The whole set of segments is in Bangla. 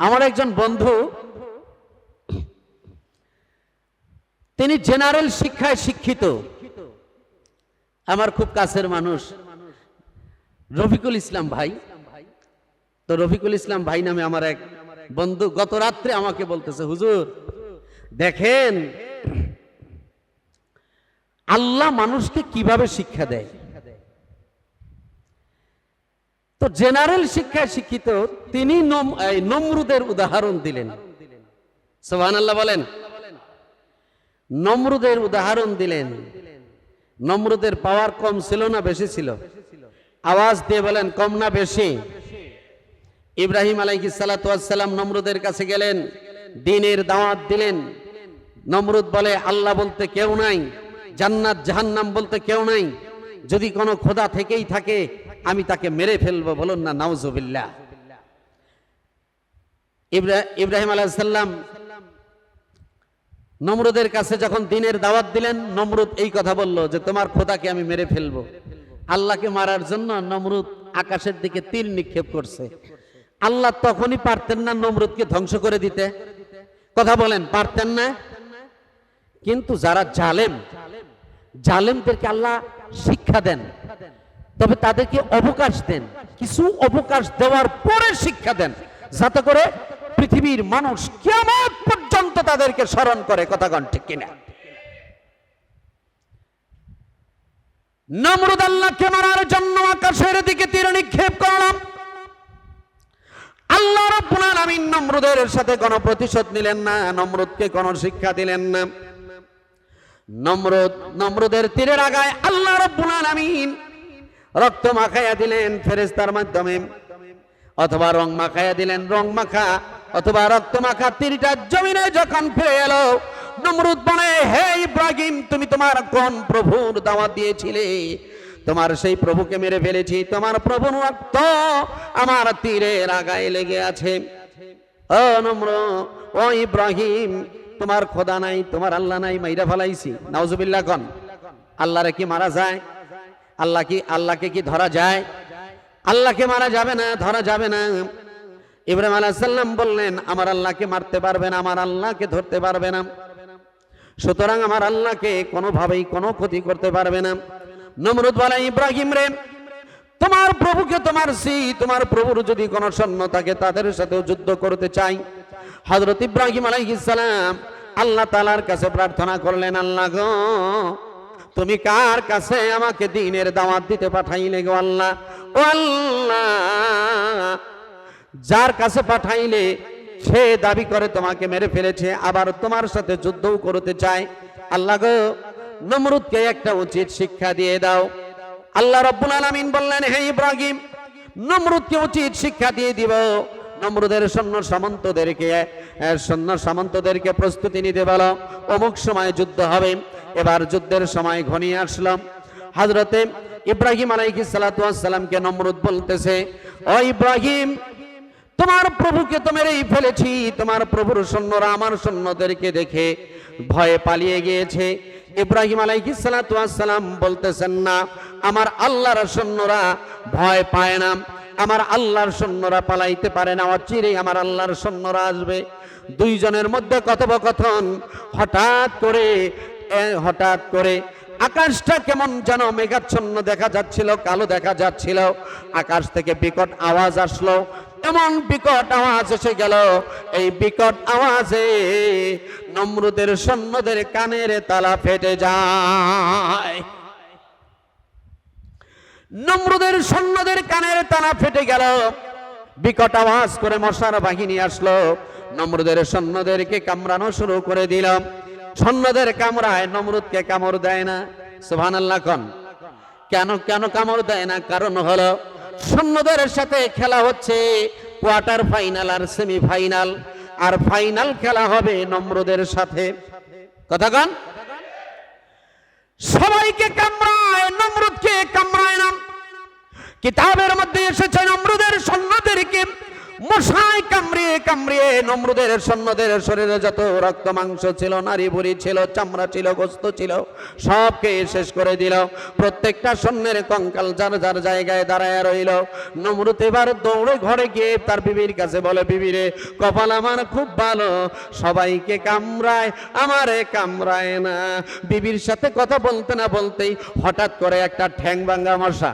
আমার একজন বন্ধু, তিনি জেনারেল শিক্ষায় শিক্ষিত। আমার খুব কাছের মানুষ। রফিকুল ইসলাম ভাই। তো রফিকুল ইসলাম ভাই নামে আমার এক বন্ধু গত রাত্রে আমাকে বলতেছে, হুজুর, দেখেন, আল্লাহ মানুষকে কীভাবে শিক্ষা দেয়? তো জেনারেল শিক্ষায় শিক্ষিত তিনি নম- নমরুদের উদাহরণ দিলেন। সোহান আল্লাহ বলেন। নমরুদের উদাহরণ দিলেন। নমরুদের পাওয়ার কম ছিল না বেশি ছিল? আওয়াজ দিয়ে বলেন, কম না বেশি। ইব্রাহিম আলাইহিস সালাম নমরুদের কাছে গেলেন, দিনের দাওয়াত দিলেন। নমরুদ বলে, আল্লাহ বলতে কেউ নাই, জান্নাত জাহান্নাম বলতে কেউ নাই। যদি কোনো খোদা থেকেই থাকে আমি তাকে মেরে ফেলব, বলুন না, নাউজুবিল্লাহ। ইব্রা- ইব্রাহিম আলাইসাল্লাম নমরুদের কাছে যখন দিনের দাওয়াত দিলেন, নমরুদ এই কথা বলল যে, তোমার খোদাকে আমি মেরে ফেলব। আল্লাহকে মারার জন্য নমরুদ আকাশের দিকে তীর নিক্ষেপ করছে। আল্লাহ তখনই পারতেন না নমরুদকে ধ্বংস করে দিতে। কথা বলেন, পারতেন না? কিন্তু যারা জালেম, জালেমদেরকে আল্লাহ শিক্ষা দেন। তবে তাদেরকে অবকাশ দেন। কিছু অবকাশ দেওয়ার পরে শিক্ষা দেন। যাতে করে পৃথিবীর মানুষ কেমন পর্যন্ত তাদেরকে স্মরণ করে কথাগণ ঠিক কিনা? নমরুদ আল্লাহকে মারার জন্য আকাশের দিকে তীর নিক্ষেপ করলাম। আল্লাহ রাব্বুল আলামিন নমরুদের সাথে কোনো প্রতিশোধ নিলেন না, নমরুদকে কোনো শিক্ষা দিলেন না। নমরুদ, নমরুদের তীরের আগায় আল্লাহ রাব্বুল আলামিন রক্ত মাখাইয়া দিলেন ফেরেস্তার মাধ্যমে, অথবা রং মাখাইয়া দিলেন, রং মাখা, অথবা রক্ত মাখা তীরটা জমিনে যখন ফিরে এলো, নমরুদ বলে, হে ইব্রাহিম, তুমি তোমার কোন প্রভুর দাওয়াত দিয়েছিলে? তোমার সেই প্রভুকে মেরে ফেলেছি, তোমার প্রভুর রক্ত আমার তীরের আগায় লেগে আছে। ও নম্র ও ইব্রাহিম, তোমার খোদা নাই, তোমার আল্লাহ নাই, মাইরা ফেলাইছি। নাউজুবিল্লাহ কন, আল্লাহরে কি মারা যায়? আল্লাহ কি, আল্লাহকে কি ধরা যায়? আল্লাহকে মারা যাবে না, ধরা যাবে না। ইব্রাহিম আলাইসাল্লাম বললেন, আমার আল্লাহকে মারতে পারবে না, আমার আল্লাহকে ধরতে পারবে না। সুতরাং আমার আল্লাহকে কোনোভাবেই কোনো ক্ষতি করতে পারবে না। নমরুদ বলে, ইব্রাহিম রে, তোমার প্রভুকে তোমার সি তোমার প্রভুর যদি কোনো সৈন্য থাকে, তাদের সাথেও যুদ্ধ করতে চাই। হজরত ইব্রাহিম আলাইহিসসালাম আল্লাহ তালার কাছে প্রার্থনা করলেন, আল্লাহ গো তুমি কার কাছে আমাকে দিনের দাওয়াত দিতে পাঠাইলে গো আল্লাহ? ও আল্লাহ, যার কাছে পাঠাইলে সে দাবি করে তোমাকে মেরে ফেলেছে, আবার তোমার সাথে যুদ্ধও করতে চায়। আল্লাহ গো, নমরুদকে একটা উচিত শিক্ষা দিয়ে দাও। আল্লাহ রব্বুল আলামিন বললেন, হে ইব্রাহিম, নমরুদকে উচিত শিক্ষা দিয়ে দিব। নমরুদের সৈন্য সামন্তদেরকে সৈন্য সামন্তদেরকে প্রস্তুতি নিতে বলো। অমুক সময় যুদ্ধ হবে, এবার যুদ্ধের সময় ঘনিয়ে আসলো। হজরতে ইব্রাহিম আলাইহিস সালাতু ওয়াস সালামকে নমরুদ বলতেছে, ও ইব্রাহিম, তোমার প্রভুকে তো মেরেই ফেলেছি, তোমার প্রভুর সৈন্যরা আমার সৈন্যদেরকে দেখে ভয়ে পালিয়ে গিয়েছে। ইব্রাহিম আলাইহিস সালাতু ওয়াস সালাম বলতেছেন, না, আমার আল্লাহর সৈন্যরা ভয় পায় না। আমার আল্লাহর সৈন্যরা পালাইতে পারে না, অচিরেই আমার আল্লাহর সৈন্যরা আসবে। দুইজনের মধ্যে কথোপকথন, হঠাৎ করে হঠাৎ করে আকাশটা কেমন যেন মেঘাচ্ছন্ন দেখা যাচ্ছিল, কালো দেখা যাচ্ছিল। আকাশ থেকে বিকট আওয়াজ আসলো, এমন বিকট আওয়াজ এসে গেল। এই বিকট আওয়াজে নমরুদের সৈন্যদের কানের তালা ফেটে যায়। নমরুদের সৈন্যদের কানের তালা ফেটে গেল। বিকট আওয়াজ করে মশার বাহিনী আসলো। নমরুদের সৈন্যদেরকে কামড়ানো শুরু করে দিলাম সৈন্যদের কামড়ায়, নমরুদকে কামড় দেয় না। কন। কেন কেন কামড় দেয় না? কারণ হলো, সৈন্যদের সাথে খেলা হচ্ছে কোয়ার্টার ফাইনাল আর সেমিফাইনাল। আর ফাইনাল খেলা হবে নমরুদের সাথে। কথা কন? সবাইকে কামড়ায় নমরুদকে কামড়ায় না। কিতাবের মধ্যে এসেছে নমরুদের সৈন্যদেরকে। মশাই কামড়িয়ে কামড়িয়ে, নমরুদের সৈন্যদের শরীরে যত রক্ত, মাংস ছিল, নারী বুড়ি ছিল, চামড়া ছিল, গোস্ত ছিল, সবকে শেষ করে দিল। প্রত্যেকটা সৈন্যের কঙ্কাল যার যার জায়গায় দাঁড়ায় রইল। নমরুদ এবার দৌড়ে ঘরে গিয়ে তার বিবির কাছে বলে বিবিরে কপাল আমার খুব ভালো, সবাইকে কামড়ায়, আমারে কামড়ায় না। বিবির সাথে কথা বলতে না বলতেই হঠাৎ করে একটা ঠ্যাং ভাঙ্গা মশা।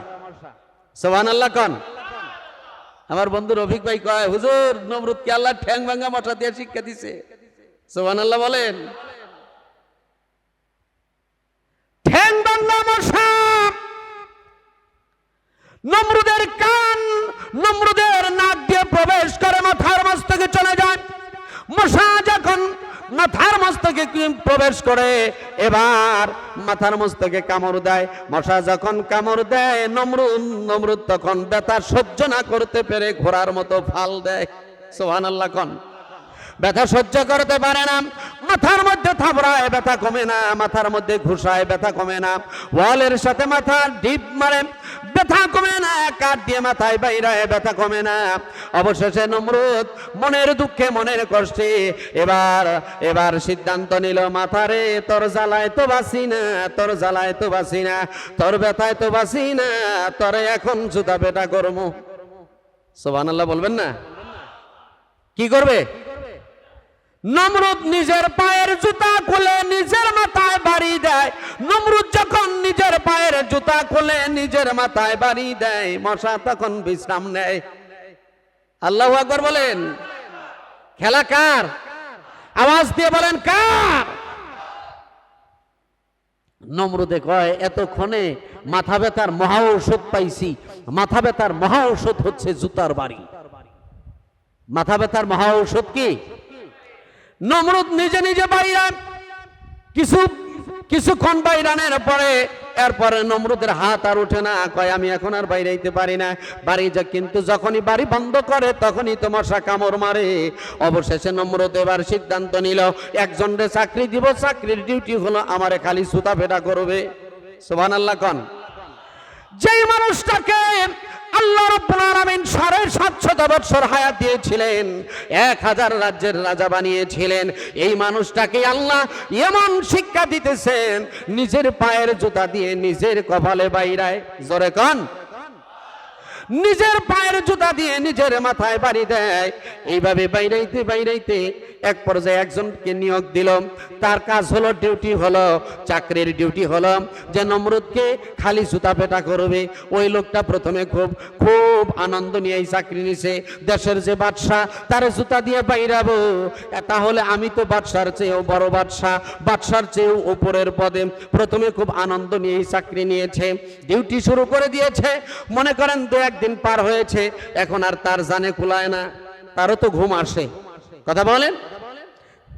সোহান আল্লাহ কন। আমার বন্ধু রফিক ভাই কয়, হুজুর, নমরুদকে আল্লাহ ঠ্যাং ভাঙ্গা মাথা দিয়ে শিক্ষা দিছে। সোহান আল্লাহ বলেন। ঠ্যাং ভাঙ্গা মশা নমরুদের কান, নমরুদের নাক দিয়ে প্রবেশ মস্তকে কি প্রবেশ করে? এবার মাথার মস্তকে কামড় দেয়। মশা যখন কামড় দেয়, নমরুদ নমরুদ তখন ব্যথা সহ্য না করতে পেরে ঘোড়ার মতো ফাল দেয়। সোহান আল্লাহ ব্যথা সহ্য করতে পারে না। মাথার মধ্যে থাবড়ায় ব্যথা কমে না, মাথার মধ্যে ঘুষায় ব্যথা কমে না। ওয়ালের সাথে মাথা ডিপ মারে, ব্যথা কমে না, কাঠ দিয়ে মাথায় বাইরায় ব্যথা কমে না। অবশেষে নমরুদ মনের দুঃখে মনের কষ্টে এবার এবার সিদ্ধান্ত নিল, মাথারে তোর জ্বালায় তো বাসি না, তোর জ্বালায় তো বাসি না, তোর ব্যথায় তো বাসি না, তোরে এখন জুতা পেটা করব সোবান আল্লাহ বলবেন না? কি করবে? নমরুদ নিজের পায়ের জুতা খুলে নিজের মাথায় বাড়ি দেয়। নমরুদ যখন নিজের পায়ের জুতা খুলে নিজের মাথায় বাড়ি দেয়, মশা তখন বিশ্রাম নেয়। আল্লাহ আকবর বলেন, খেলা কার? আওয়াজ দিয়ে বলেন, কার? নমরুদে কয়, এতক্ষণে মাথা ব্যথার মহা ঔষধ পাইছি। মাথা ব্যথার মহা ঔষধ হচ্ছে জুতার বাড়ি। মাথা ব্যথার মহা ঔষধ কি? নমরুদ নিজে নিজে বাইরান। কিছু কিছুক্ষণ বাইরানের পরে, এরপরে নমরুদের হাত আর ওঠে না। কয়, আমি এখন আর বাইরাইতে পারি না। বাড়ি যা, কিন্তু যখনই বাড়ি বন্ধ করে, তখনই তো মশা কামড় মারে। অবশেষে নমরুদ এবার সিদ্ধান্ত নিল একজনরে চাকরি দিব, চাকরির ডিউটি হলো আমারে খালি সুতা ফেটা করবে। সোভান আল্লাহ কন। যেই মানুষটাকে আল্লাহ রব্বুল আলামিন সাড়ে সাতশত বৎসর হায়াত দিয়েছিলেন, এক হাজার রাজ্যের রাজা বানিয়েছিলেন। এই মানুষটাকে আল্লাহ এমন শিক্ষা দিতেছেন, নিজের পায়ের জুতা দিয়ে নিজের কপালে বাইরায়। জোরে কন। নিজের পায়ের জুতা দিয়ে নিজের মাথায় বাড়ি দেয়। এইভাবে বাইরাইতে বাইরাইতে এক পর্যায়ে একজনকে নিয়োগ দিল। তার কাজ হলো, ডিউটি হলো, চাকরির ডিউটি হলো, যে নমরুদকে খালি জুতা পেটা করবে। ওই লোকটা প্রথমে খুব খুব আনন্দ নিয়ে এই চাকরি নিছে। দেশের যে বাদশাহ, তার জুতা দিয়ে বাইরাবো। তাহলে আমি তো বাদশার চেয়েও বড় বাদশাহ, বাদশার চেয়েও উপরের পদে। প্রথমে খুব আনন্দ নিয়ে এই চাকরি নিয়েছে। ডিউটি শুরু করে দিয়েছে। মনে করেন দু একদিন পার হয়েছে, এখন আর তার জানে কুলায় না, তারও তো ঘুম আসে। কথা বলেন?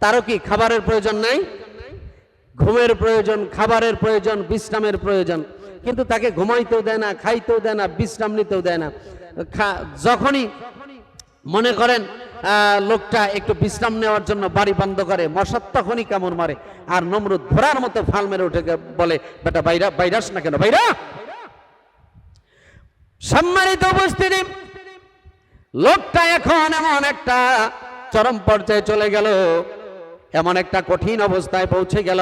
তারও কি খাবারের প্রয়োজন নাই? ঘুমের প্রয়োজন, খাবারের প্রয়োজন, বিশ্রামের প্রয়োজন। কিন্তু তাকে ঘুমাইতেও দেয় না, খাইতেও দেয় না, বিশ্রাম নিতেও দেয় না। যখনই মনে করেন লোকটা একটু বিশ্রাম নেওয়ার জন্য বাড়ি বন্ধ করে মশার তখনই কামড় মারে। আর নমরুদ ধরার মতো ফাল মেরে উঠে বলে, বেটা বাইরা, বাইরাস না কেন, বাইরা? সম্মানিত উপস্থিতি। লোকটা এখন এমন একটা চরম পর্যায়ে চলে গেল। এমন একটা কঠিন অবস্থায় পৌঁছে গেল।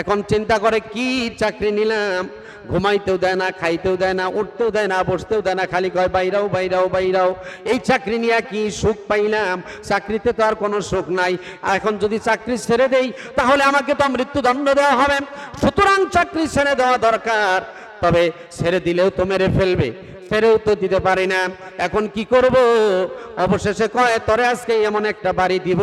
এখন চিন্তা করে, কি চাকরি নিলাম? ঘুমাইতেও দেয় না, খাইতেও দেয় না, উঠতেও দেয় না, বসতেও দেয় না, খালি কয়, বাইরাও বাইরাও বাইরাও, এই চাকরি নিয়ে কি সুখ পাইলাম? চাকরিতে তো আর কোনো সুখ নাই। এখন যদি চাকরি ছেড়ে দেই, তাহলে আমাকে তো মৃত্যুদণ্ড দেওয়া হবে। সুতরাং চাকরি ছেড়ে দেওয়া দরকার। তবে ছেড়ে দিলেও তো মেরে ফেলবে। ফেরেও তো দিতে পারি না। এখন কি করব? অবশেষে কয়, তরে আজকে এমন একটা বাড়ি দিব।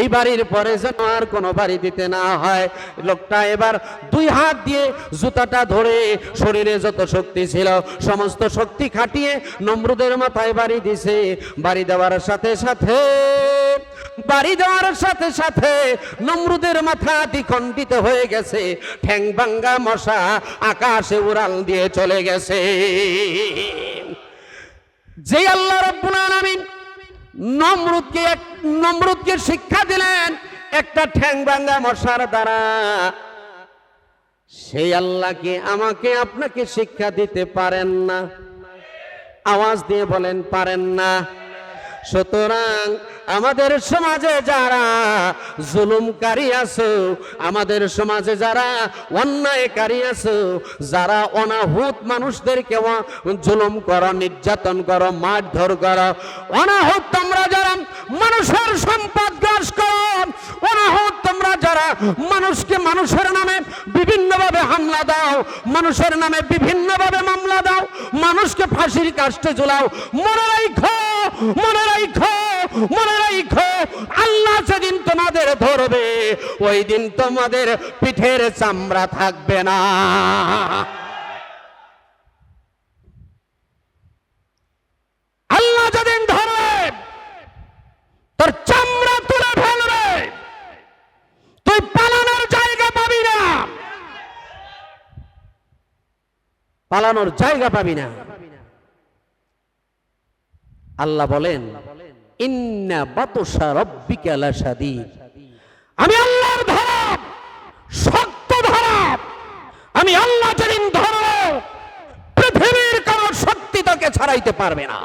এই বাড়ির পরে যেন আর কোনো বাড়ি দিতে না হয়। লোকটা এবার দুই হাত দিয়ে জুতাটা ধরে শরীরে যত শক্তি ছিল, সমস্ত শক্তি খাটিয়ে নমরুদের মাথায় বাড়ি দিছে। বাড়ি দেওয়ার সাথে সাথে, বাড়ি দেওয়ার সাথে সাথে নমরুদের মাথা দ্বিখণ্ডিত হয়ে গেছে। ঠ্যাং ভাঙ্গা মশা আকাশে উড়াল দিয়ে চলে গেছে। যে আল্লাহ রব্বুল আলামিন নমরুদকে এক, নমরুদকে শিক্ষা দিলেন, একটা ঠ্যাং ভাঙ্গা মশার দ্বারা। সেই আল্লাহকে আমাকে আপনাকে শিক্ষা দিতে পারেন না। আওয়াজ দিয়ে বলেন, পারেন না। সুতরাং আমাদের সমাজে যারা জুলুমকারী আছো, আমাদের সমাজে যারা অন্যায়কারী আছো, যারা অনাহুত মানুষদেরকে জুলুম করো, নির্যাতন করো, মারধর করো, অনাহুত তোমরা যারা মানুষের সম্পদ গ্রাস করো, অনাহুত তোমরা যারা মানুষকে মানুষের নামে বিভিন্নভাবে হামলা দাও, মানুষের নামে বিভিন্নভাবে মামলা দাও, মানুষকে ফাঁসির কাষ্টে ঝুলাও, মনে রাখো, মনে রাখো মনে রাখো আল্লাহ সেদিন তোমাদের ধরবে ওই দিন তোমাদের পিঠের চামড়া থাকবে না। আল্লাহ যেদিন ধরবে, তোর চামড়া তুলে ফেলবে। তুই পালানোর জায়গা পাবি না। পালানোর জায়গা পাবি না। আল্লাহ বলেন, ইন্না বাতসা রব্বিকা লাশাদীদ আমি আল্লাহর ধরাব শক্ত ধরা। আমি আল্লাহ যেদিন ধরো পৃথিবীর কারও শক্তি তাকে ছাড়াইতে পারবে না।